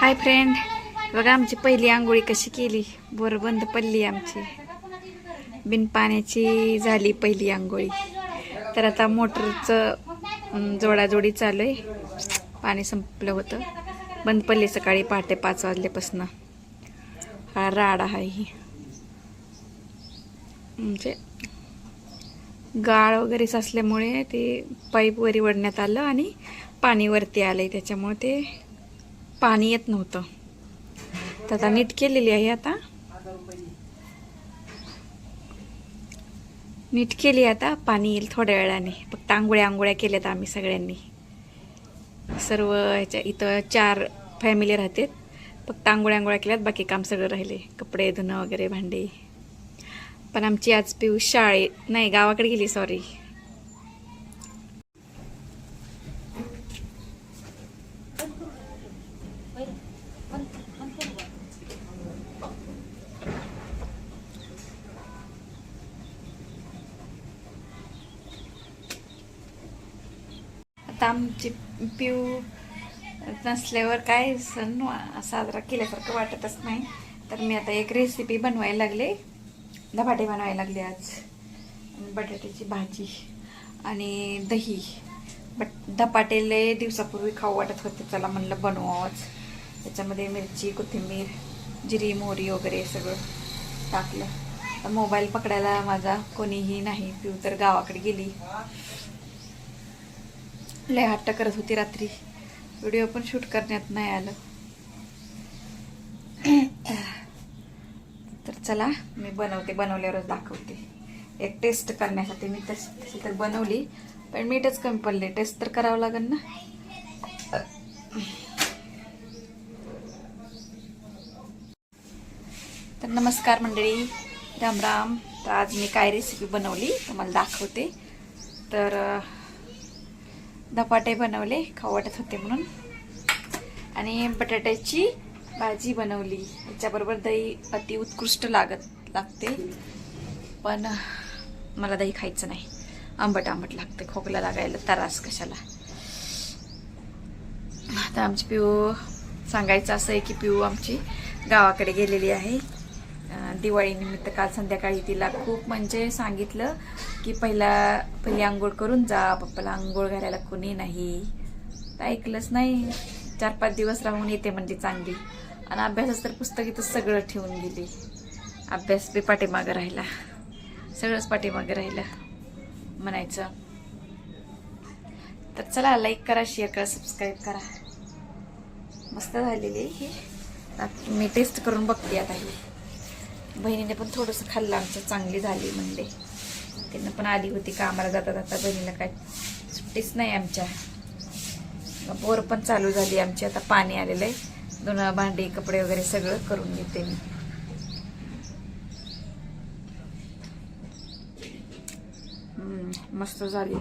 Hi friend बघा आमची पहिली आंघोळी कशी केली? बोरबंद पडली आमची. बिन पाण्याची झाली पहिली आंघोळी. तर आता मोटरचं जोडाजोडी चालू आहे. पाणी संपलं होतं. बंद पडली सकाळी पहाटे पाच वाजल्यापासून. हा राड आहे ही. म्हणजे गाळ वगैरे साचल्यामुळे ते पाईपवरी वडण्यात आलं आणि पाणी वरती आहे त्याच्यामुळे ते पाणी येत नव्हतं. तर आता नीट केलेली आहे आता. नीट केली आता पाणी येईल थोड्या वेळाने. फक्त आंघोळ्या आंघोळ्या केल्यात आम्ही सगळ्यांनी. सर्व ह्याच्या इथं चार फॅमिली राहतात. फक्त आंघोळ्या आंघोळ्या केल्यात बाकी काम सगळं राहिले. कपडे धुणं वगैरे भांडे. पण आमची आज पिऊ शाळे नाही गावाकडे गेली सॉरी आता आमची पिऊ नसल्यावर काय सण साजरा केल्यासारखं वाटतच नाही. तर मी आता एक रेसिपी बनवायला लागले. धपाटे बनवायला लागले आज. बटाट्याची भाजी आणि दही. बट धपाटेले दिवसापूर्वी खाऊ वाटत होते. चला म्हणलं बनवावंच त्याच्यामध्ये मिरची कोथिंबीर जिरी मोहरी वगैरे सगळं टाकलं. तर मोबाईल पकडायला माझा कोणीही नाही. पिऊ तर गावाकडे गेली. लय हट्ट करत होती रात्री. व्हिडिओ पण शूट करण्यात नाही आलं. तर चला मी बनवते बनवल्यावरच दाखवते. एक टेस्ट करण्यासाठी मी तस तशी तर बनवली पण मीठच कमी पडले टेस्ट तर करावं लागेल ना? तर नमस्कार मंडळी. राम राम. तर आज मी काय रेसिपी बनवली तुम्हाला दाखवते. तर धपाटे बनवले खाऊ वाटत होते म्हणून. आणि बटाट्याची भाजी बनवली. याच्याबरोबर दही अति उत्कृष्ट लागत लागते. पण मला दही खायचं नाही. आंबट आंबट लागते खोकला लागायला त्रास कशाला. आता आमची पिऊ सांगायचं असं आहे की पिऊ आमची गावाकडे गेलेली आहे. दिवाळीनिमित्त काल संध्याकाळी तिला खूप म्हणजे सांगितलं की पहिला पहिली आंघोळ करून जा पप्पाला आंघोळ घालायला कोणी नाही. तर ऐकलंच नाही. चार पाच दिवस राहून येते म्हणजे चांगली. आणि अभ्यासाच तर पुस्तक इथं सगळं ठेवून गेली. अभ्यास बी पाठीमागं राहिला. सगळंच पाठीमागं राहिलं म्हणायचं. तर चला लाईक करा शेअर करा सबस्क्राईब करा. मस्त झालेली ही. आता मी टेस्ट करून बघते आता ही. बहिणीने पण थोडंसं खाल्लं आमचं चांगली झाली म्हणले. त्यांना पण आली होती कामाला जाता जाता बहिणीला काय सुट्टीच नाही आमच्या. बोर पण चालू झाली आमची आता पाणी आलेलं आहे. दोन भांडी कपडे वगैरे सगळं करून घेते मी. मस्त झाली.